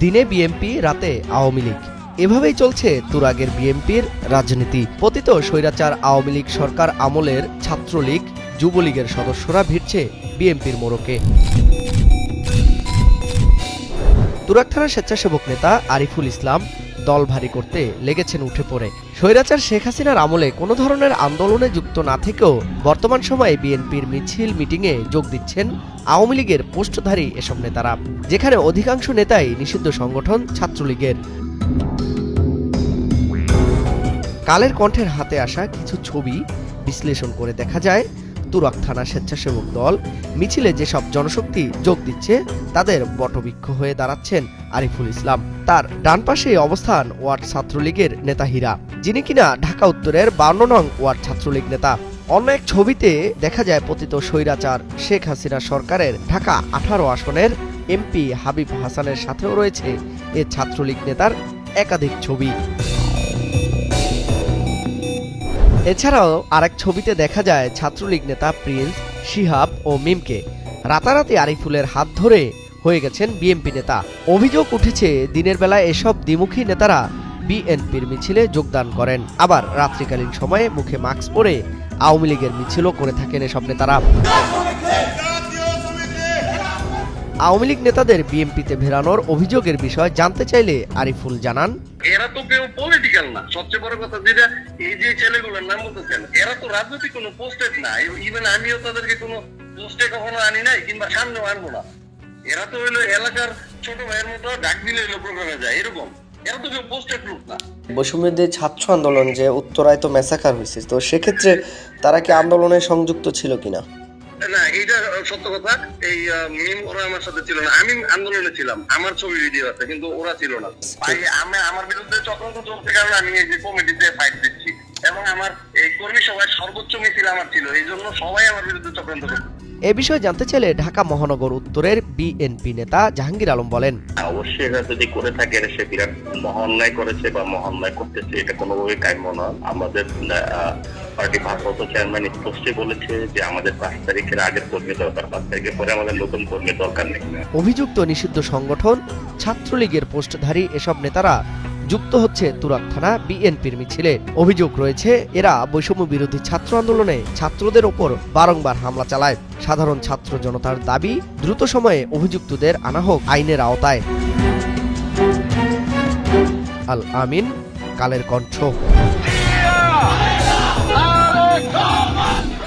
দিনে বিএমপি, রাতে আওয়ামী লীগ। এভাবেই চলছে তুরাগের বিএমপির রাজনীতি। পতিত স্বৈরাচার আওয়ামী লীগ সরকার আমলের ছাত্রলীগ, যুবলীগের সদস্যরা ভিড়ছে বিএমপির মোড়কে। তুরাগ থানার স্বেচ্ছাসেবক নেতা আরিফুল ইসলাম দল ভারী করতে লেগেছেন উঠে পড়ে। স্বৈরাচার শেখ হাসিনার আমলে কোনো ধরনের আন্দোলনে যুক্ত না থেকেও বর্তমান সময়ে বিএনপির মিছিল মিটিংয়ে যোগ দিচ্ছেন আওয়ামী লীগের পোস্টধারী এসব নেতারা, যেখানে অধিকাংশ নেতাই নিষিদ্ধ সংগঠন ছাত্রলীগের। কালের কণ্ঠের হাতে আসা কিছু ছবি বিশ্লেষণ করে দেখা যায় তুরাক থানা স্বেচ্ছাসেবক দল মিছিলে যেসব জনশক্তি যোগ দিচ্ছে, তাদের বটবৃক্ষ হয়ে দাঁড়াচ্ছেন আরিফুল ইসলাম। তার ডান পাশে অবস্থান ওয়ার্ড ছাত্রলীগের নেতা হীরা, যিনি কিনা ঢাকা উত্তরের বান্ন নং ওয়ার্ড ছাত্রলীগ নেতা। অন্য এক ছবিতে দেখা যায় পতিত স্বৈরাচার শেখ হাসিনা সরকারের ঢাকা আঠারো আসনের এমপি হাবিব হাসানের সাথেও রয়েছে এ ছাত্রলীগ নেতার একাধিক ছবি। এছাড়াও আরেক ছবিতে দেখা যায় ছাত্রলীগ নেতা প্রিন্স শিহাব ও মিমকে। রাতারাতি আরিফুলের হাত ধরে হয়ে গেছেন বিএনপি নেতা। অভিযোগ উঠেছে, দিনের বেলায় এসব দ্বিমুখী নেতারা বিএনপির মিছিলে যোগদান করেন। আবার রাত্রিকালীন সময়ে মুখে মাস্ক পরে আওয়ামী লীগের মিছিলও করে থাকেন এসব নেতারা। আওয়ামী লীগ নেতাদের বিএনপিতে ভেরানোর অভিযোগের বিষয় জানতে চাইলে আরিফুল জানান। এরা তো কেউ পলিটিক্যাল না। সবচেয়ে বড় কথা যেটা এই যে ছেলেগুলোর নাম বলতেছেন এরা তো রাজনৈতিক কোনো পোস্টেড না। ইভেন আমিও তাদেরকে কোনো পোস্টে কখনো আনি নাই কিংবা সামনেও আনব না। এরা তো হইল এলাকার ছোট ভাইয়ের মতো ডাক দিলে হইল প্রোগ্রামে যায় এরকম। এরা তো কেউ পোস্টেড লোক না। বৈষম্যদের ছাত্র আন্দোলন যে উত্তরায় তো মেসাকার হয়েছে তো সেক্ষেত্রে তারা কি আন্দোলনে সংযুক্ত ছিল কিনা? না এইটা সত্য কথা। এই মিম ওরা আমার সাথে ছিল না। আমি আন্দোলনে ছিলাম। আমার ছবি ভিডিও আছে কিন্তু ওরা ছিল না। আমি আমার বিরুদ্ধে চক্রান্ত চলছে কারণে আমি এই যে কমিটিতে ফাইট দিচ্ছি। এবং আমার এই কর্মী সভায় সর্বোচ্চ মিছিল আমার ছিল। এই জন্য সবাই আমার বিরুদ্ধে চক্রান্ত করছে। এ বিষয়ে জানতে চাইলে ঢাকা মহানগর উত্তরের বিএনপি নেতা জাহাঙ্গীর আলম বলেন অবশ্যই এটা যদি করে থাকে সে বিরাট মহান্যায় করেছে বা মহান্যায় করতেছে এটা কোনোভাবেই কাম্য না আমাদের পার্টি ভারপ্রাপ্ত চেয়ারম্যান স্পষ্টই বলেছে যে আমাদের পাঁচ তারিখের আগের কর্মী দরকার পাঁচ তারিখের পরে আমাদের নতুন কর্মীর দরকার নেই। অভিযুক্ত নিষিদ্ধ সংগঠন ছাত্রলীগের পোস্টধারী এসব নেতারা যুক্ত হচ্ছে তুরাক থানা বিএনপির মিছিলে। অভিযোগ রয়েছে এরা বৈষম্য বিরোধী ছাত্র আন্দোলনে ছাত্রদের ওপর বারংবার হামলা চালায়। সাধারণ ছাত্র জনতার দাবি দ্রুত সময়ে অভিযুক্তদের আনা হোক আইনের আওতায়। আল আমিন কালের কণ্ঠ। Come on.